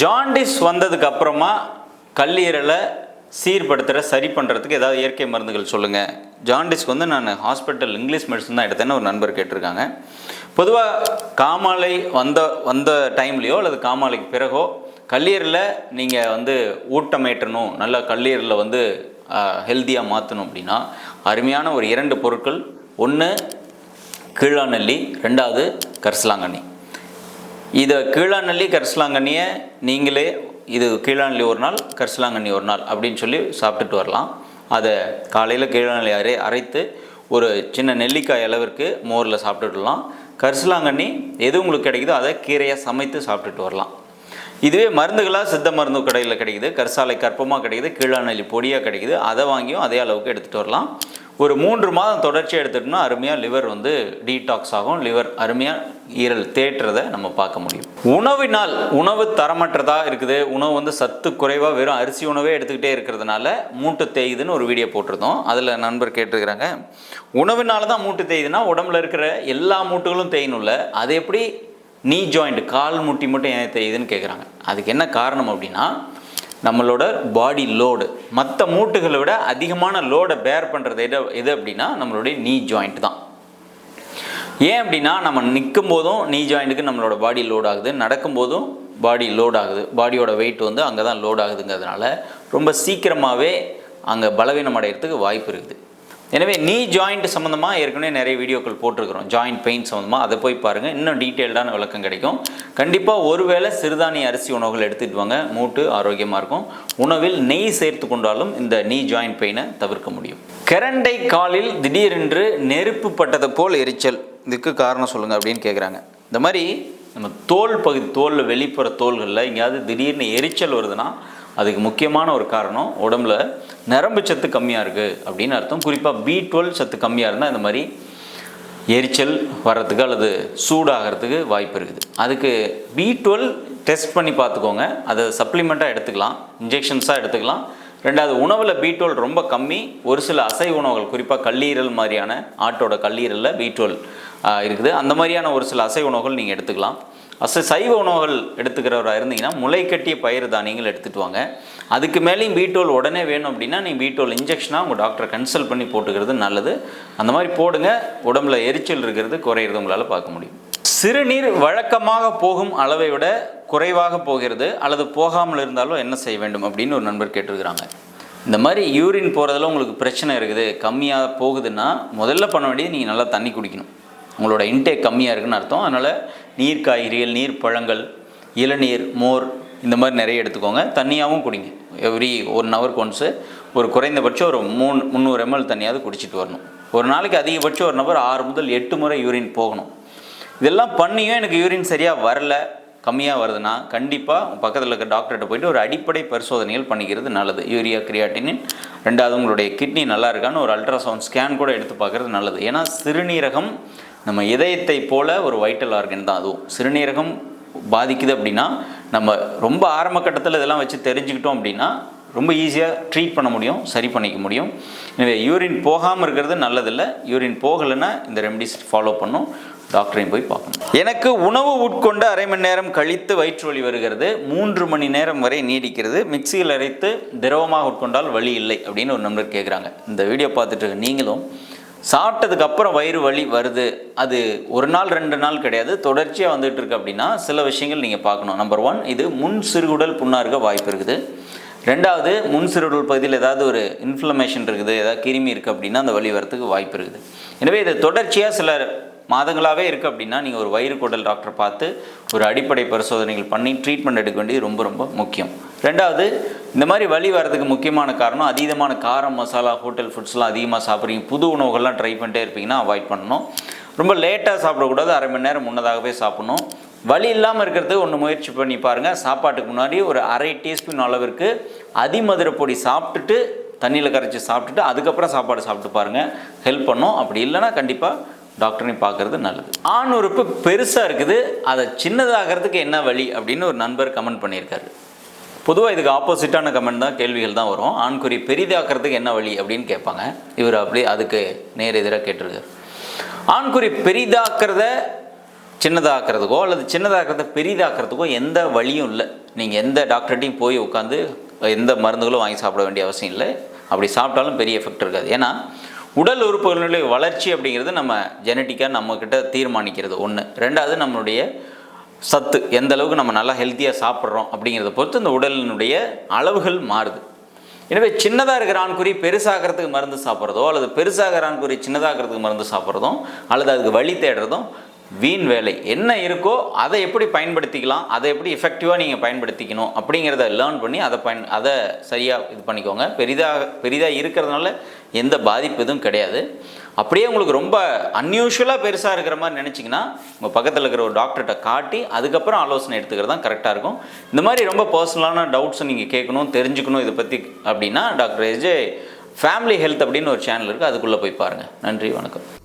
Jaundice வந்ததுக்கு அப்புறமா கல்லீரலை சீர்படுத்துகிற சரி பண்ணுறதுக்கு ஏதாவது இயற்கை மருந்துகள் சொல்லுங்கள் ஜாண்டிஸ்க்கு வந்து நான் ஹாஸ்பிட்டல் இங்கிலீஷ் மெடிசன் தான் எடுத்தேன்னு ஒரு நண்பர் கேட்டிருக்காங்க. பொதுவாக காமாலை வந்த வந்த டைம்லேயோ அல்லது காமாலைக்கு பிறகோ கல்லீரலில் நீங்கள் வந்து ஊட்டமேற்றணும் நல்ல கல்லீரலில் வந்து ஹெல்த்தியாக மாற்றணும் அப்படின்னா அருமையான ஒரு இரண்டு பொருட்கள். ஒன்று கீழாநெல்லி ரெண்டாவது கரிசலாங்கண்ணி. இதை கீழாநெல்லி கரிசலாங்கண்ணியை நீங்களே இது கீழாநெல்லி ஒரு நாள் கரிசலாங்கண்ணி ஒரு நாள் அப்படின்னு சொல்லி சாப்பிட்டுட்டு வரலாம். அதை காலையில் கீழாநெல்லி அரை அரைத்து ஒரு சின்ன நெல்லிக்காய் அளவிற்கு மோரில் சாப்பிட்டுடலாம். கரிசலாங்கண்ணி எது உங்களுக்கு கிடைக்குதோ அதை கீரையாக சமைத்து சாப்பிட்டுட்டு வரலாம். இதுவே மருந்துகளாக சித்த மருந்து கடையில் கிடைக்குது. கரிசாலை கற்பமாக கிடைக்குது. கீழாநெல்லி பொடியாக கிடைக்குது. அதை வாங்கியும் அதே அளவுக்கு எடுத்துகிட்டு வரலாம். ஒரு மூன்று மாதம் தொடர்ச்சியாக எடுத்துட்டோம்னா அருமையாக லிவர் வந்து டீடாக்ஸ் ஆகும். லிவர் அருமையாக ஈரல் தேற்றுறதை நம்ம பார்க்க முடியும். உணவினால் உணவு தரமற்றதாக இருக்குது. உணவு வந்து சத்து குறைவாக வெறும் அரிசி உணவே எடுத்துக்கிட்டே இருக்கிறதுனால மூட்டு தேயுதுன்னு ஒரு வீடியோ போட்டிருந்தோம். அதில் நண்பர் கேட்டிருக்கிறாங்க. உணவினால தான் மூட்டு தேயுதுன்னா உடம்புல இருக்கிற எல்லா மூட்டுகளும் தேயணும்ல அது எப்படி? நீ ஜாயிண்ட் கால் முட்டி மட்டும் ஏன் தேயுதுன்னு கேட்குறாங்க அதுக்கு என்ன காரணம் அப்படின்னா நம்மளோட பாடி லோடு மற்ற மூட்டுகளை விட அதிகமான லோடை பேர் பண்ணுறது எது எது அப்படின்னா நம்மளுடைய நீ ஜாயிண்ட் தான். ஏன் அப்படின்னா நம்ம நிற்கும் போதும் நீ ஜாயிண்ட்டுக்கு நம்மளோட பாடி லோட் ஆகுது. நடக்கும்போதும் பாடி லோட் ஆகுது. பாடியோட வெயிட் வந்து அங்கே தான் லோட் ஆகுதுங்கிறதுனால ரொம்ப சீக்கிரமாகவே அங்கே பலவீனம் அடைகிறதுக்கு வாய்ப்பு இருக்குது. எனவே நீ ஜாயிண்ட் சம்மந்தமாக ஏற்கனவே நிறைய வீடியோக்கள் போட்டிருக்கிறோம். ஜாயிண்ட் பெயின் சம்மந்தமாக அதை போய் பாருங்கள் இன்னும் டீட்டெயில்டான விளக்கம் கிடைக்கும். கண்டிப்பாக ஒருவேளை சிறுதானிய அரிசி உணவுகள் எடுத்துகிட்டு வாங்க. மூட்டு ஆரோக்கியமாக இருக்கும். உணவில் நெய் சேர்த்து கொண்டாலும் இந்த நீ ஜாயிண்ட் பெயினை தவிர்க்க முடியும். கரண்டை காலில் திடீரென்று நெருப்பு பட்டது போல் எரிச்சல். இதுக்கு காரணம் சொல்லுங்கள் அப்படின்னு கேட்குறாங்க இந்த மாதிரி நம்ம தோல் பகுதி தோலில் வெளிப்புற தோள்களில் எங்கேயாவது திடீர்னு எரிச்சல் வருதுன்னா அதுக்கு முக்கியமான ஒரு காரணம் உடம்புல நரம்பு சத்து கம்மியாக இருக்குது அப்படின்னு அர்த்தம். குறிப்பாக பி டுவெல் சத்து கம்மியாக இருந்தால் இந்த மாதிரி எரிச்சல் வர்றதுக்கு அல்லது சூடாகிறதுக்கு வாய்ப்பு இருக்குது. அதுக்கு பி டுவெல் டெஸ்ட் பண்ணி பார்த்துக்கோங்க. அதை சப்ளிமெண்ட்டாக எடுத்துக்கலாம். இன்ஜெக்ஷன்ஸாக எடுத்துக்கலாம். ரெண்டாவது உணவில் பி ரொம்ப கம்மி. ஒரு சில அசை உணவுகள் குறிப்பாக கல்லீரல் மாதிரியான ஆட்டோட கல்லீரலில் பி இருக்குது. அந்த மாதிரியான ஒரு சில அசை உணவுகள் நீங்கள் எடுத்துக்கலாம். அசை சைவ உணவுகள் எடுத்துக்கிறவராக இருந்தீங்கன்னா முளை கட்டிய பயிர் தானியங்கள் எடுத்துகிட்டு வாங்க. அதுக்கு மேலேயும் பீட்டோல் உடனே வேணும் அப்படின்னா நீங்கள் பீட்டோல் இன்ஜெக்ஷனாக உங்கள் டாக்டரை கன்சல்ட் பண்ணி போட்டுக்கிறது நல்லது. அந்த மாதிரி போடுங்க. உடம்புல எரிச்சல் இருக்கிறது குறையிறது உங்களால் பார்க்க முடியும். சிறுநீர் வழக்கமாக போகும் அளவை விட குறைவாக போகிறது அல்லது போகாமல் இருந்தாலும் என்ன செய்ய வேண்டும் அப்படின்னு ஒரு நண்பர் கேட்டிருக்கிறாங்க. இந்த மாதிரி யூரின் போகிறதுல உங்களுக்கு பிரச்சனை இருக்குது கம்மியாக போகுதுன்னா முதல்ல பண்ண வேண்டியது நீங்கள் நல்லா தண்ணி குடிக்கணும். உங்களோட இன்டேக் கம்மியாக இருக்குன்னு அர்த்தம். அதனால் நீர் காய்கறிகள் நீர் பழங்கள் இளநீர் மோர் இந்த மாதிரி நிறைய எடுத்துக்கோங்க. தண்ணியாகவும் குடிங்க. எவ்ரி ஒன் ஹவருக்கு ஒன்ஸு ஒரு குறைந்தபட்சம் ஒரு மூணு முந்நூறு எம்எல் தண்ணியாவது குடிச்சிட்டு வரணும். ஒரு நாளைக்கு அதிகபட்சம் ஒரு நபர் ஆறு முதல் எட்டு முறை யூரின் போகணும். இதெல்லாம் பண்ணியும் எனக்கு யூரின் சரியாக வரல கம்மியாக வருதுன்னா கண்டிப்பாக பக்கத்தில் இருக்க டாக்டர்கிட்ட போயிட்டு ஒரு அடிப்படை பரிசோதனைகள் பண்ணிக்கிறது நல்லது. யூரியா கிரியாட்டினின் ரெண்டாவது உங்களுடைய கிட்னி நல்லா இருக்கான்னு ஒரு அல்ட்ராசவுண்ட் ஸ்கேன் கூட எடுத்து பார்க்குறது நல்லது. ஏன்னா சிறுநீரகம் நம்ம இதயத்தை போல ஒரு வைட்டல் ஆர்கன் தான் அதுவும். சிறுநீரகம் பாதிக்குது அப்படின்னா நம்ம ரொம்ப ஆரம்ப கட்டத்தில் இதெல்லாம் வச்சு தெரிஞ்சுக்கிட்டோம் அப்படின்னா ரொம்ப ஈஸியாக ட்ரீட் பண்ண முடியும் சரி பண்ணிக்க முடியும். எனவே யூரின் போகாமல் இருக்கிறது நல்லதில்லை. யூரின் போகலைன்னா இந்த ரெமடிஸ் ஃபாலோ பண்ணும். டாக்டரையும் போய் பார்க்கணும். எனக்கு உணவு உட்கொண்டு அரை மணி நேரம் கழித்து வயிற்று வலி வருகிறது. மூன்று மணி நேரம் வரை நீடிக்கிறது. மிக்சியில் அரைத்து திரவமாக உட்கொண்டால் வலி இல்லை அப்படின்னு ஒரு நம்பர் கேட்குறாங்க இந்த வீடியோ பார்த்துட்டு இருக்க நீங்களும் சாப்பிட்டதுக்கு அப்புறம் வயிறு வலி வருது. அது ஒரு நாள் ரெண்டு நாள் கிடையாது. தொடர்ச்சியாக வந்துட்டு இருக்கு அப்படின்னா சில விஷயங்கள் நீங்கள் பார்க்கணும். நம்பர் ஒன் இது முன் சிறுகுடல் புண்ணாக இருக்க வாய்ப்பு இருக்குது. ரெண்டாவது முன் சிறுகுடல் பகுதியில் ஏதாவது ஒரு இன்ஃப்ளமேஷன் இருக்குது. ஏதாவது கிருமி இருக்குது அப்படின்னா அந்த வலி வரத்துக்கு வாய்ப்பு இருக்குது. எனவே இது தொடர்ச்சியாக சில மாதங்களாகவே இருக்குது அப்படின்னா நீங்கள் ஒரு வயிறு குடல் டாக்டர் பார்த்து ஒரு அடிப்படை பரிசோதனைகள் பண்ணி ட்ரீட்மெண்ட் எடுக்க வேண்டியது ரொம்ப ரொம்ப முக்கியம். ரெண்டாவது இந்த மாதிரி வலி வரதுக்கு முக்கியமான காரணம் அதீதமான காரம் மசாலா ஹோட்டல் ஃபுட்ஸ்லாம் அதிகமாக சாப்பிட்றீங்க. புது உணவுகள்லாம் ட்ரை பண்ணிட்டே இருப்பீங்கன்னா அவாய்ட் பண்ணணும். ரொம்ப லேட்டாக சாப்பிடக்கூடாது. அரை மணி நேரம் முன்னதாகவே சாப்பிடணும். வலி இல்லாமல் இருக்கிறதுக்கு ஒன்று முயற்சி பண்ணி பாருங்கள் சாப்பாட்டுக்கு முன்னாடி ஒரு அரை டீஸ்பூன் அளவிற்கு அதிமதுரை பொடி சாப்பிட்டுட்டு தண்ணியில் கரைச்சி சாப்பிட்டுட்டு அதுக்கப்புறம் சாப்பாடு சாப்பிட்டு பாருங்கள் ஹெல்ப் பண்ணும். அப்படி இல்லைன்னா கண்டிப்பாக டாக்டரையும் பார்க்குறது நல்லது. ஆண் உறுப்பு பெருசாக இருக்குது அதை சின்னதாகிறதுக்கு என்ன வழி அப்படின்னு ஒரு நண்பர் கமெண்ட் பண்ணியிருக்காரு. பொதுவாக இதுக்கு ஆப்போசிட்டான கமெண்ட் தான் கேள்விகள் தான் வரும். ஆண்குறி பெரிதாக்கிறதுக்கு என்ன வழி அப்படின்னு கேட்பாங்க. இவர் அப்படி அதுக்கு நேர் எதிராக கேட்டிருக்காரு. ஆண்குறி பெரிதாக்கிறத சின்னதாக்குறதுக்கோ அல்லது சின்னதாக்குறத பெரிதாக்குறதுக்கோ எந்த வழியும் இல்லை. நீங்கள் எந்த டாக்டர்கிட்டையும் போய் உட்காந்து எந்த மருந்துகளும் வாங்கி சாப்பிட வேண்டிய அவசியம் இல்லை. அப்படி சாப்பிட்டாலும் பெரிய எஃபெக்ட் இருக்காது. ஏன்னா உடல் உறுப்புகளுடைய வளர்ச்சி அப்படிங்கிறது நம்ம ஜெனட்டிக்காக நம்மக்கிட்ட தீர்மானிக்கிறது ஒன்று ரெண்டாவது நம்மளுடைய சத்து எந்த அளவுக்கு நம்ம நல்லா ஹெல்த்தியாக சாப்பிட்றோம் அப்படிங்கிறத பொறுத்து இந்த உடலினுடைய அளவுகள் மாறுது. எனவே சின்னதாக இருக்கிற ஆண்குறி பெருசாகிறதுக்கு மருந்து சாப்பிட்றதோ அல்லது பெருசாகிற ஆண்குறி சின்னதாகிறதுக்கு மருந்து சாப்பிட்றதும் அல்லது அதுக்கு வழி தேடுறதும் வீண் வேலை. என்ன இருக்கோ அதை எப்படி பயன்படுத்திக்கலாம் அதை எப்படி எஃபெக்டிவாக நீங்கள் பயன்படுத்திக்கணும் அப்படிங்கிறத லேர்ன் பண்ணி அதை பயன் அதை சரியாக இது பண்ணிக்கோங்க. பெரிதாக பெரிதாக இருக்கிறதுனால எந்த பாதிப்பு எதுவும் கிடையாது. அப்படியே உங்களுக்கு ரொம்ப அன்யூஷுவலாக பெருசாக இருக்கிற மாதிரி நினச்சிங்கன்னா உங்கள் பக்கத்தில் இருக்கிற ஒரு டாக்டர்கிட்ட காட்டி அதுக்கப்புறம் ஆலோசனை எடுத்துக்கிறது தான் கரெக்டாக இருக்கும். இந்த மாதிரி ரொம்ப பர்சனலான டவுட்ஸை நீங்கள் கேட்கணும் தெரிஞ்சுக்கணும் இதை பற்றி அப்படின்னா டாக்டர் எஜே ஃபேமிலி ஹெல்த் அப்படின்னு ஒரு சேனல் இருக்குது அதுக்குள்ளே போய் பாருங்கள் நன்றி வணக்கம்.